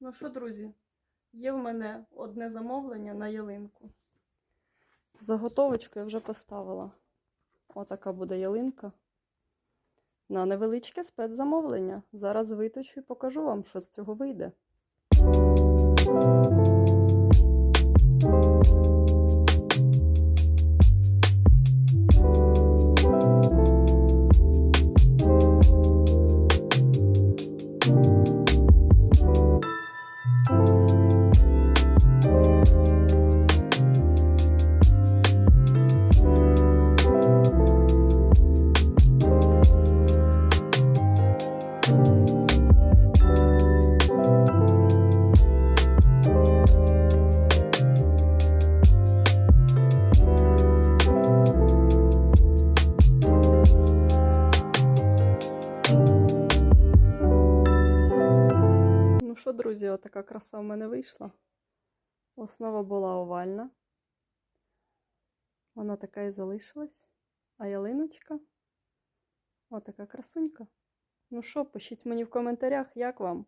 Ну що, друзі, є в мене одне замовлення на ялинку. Заготовочку я вже поставила. Отака буде ялинка. На невеличке спецзамовлення. Зараз виточу і покажу вам, що з цього вийде. Ну що, друзі, отака краса в мене вийшла. Основа була овальна. Вона така і залишилась. А ялиночка отака красунька. Ну що, пишіть мені в коментарях, як вам.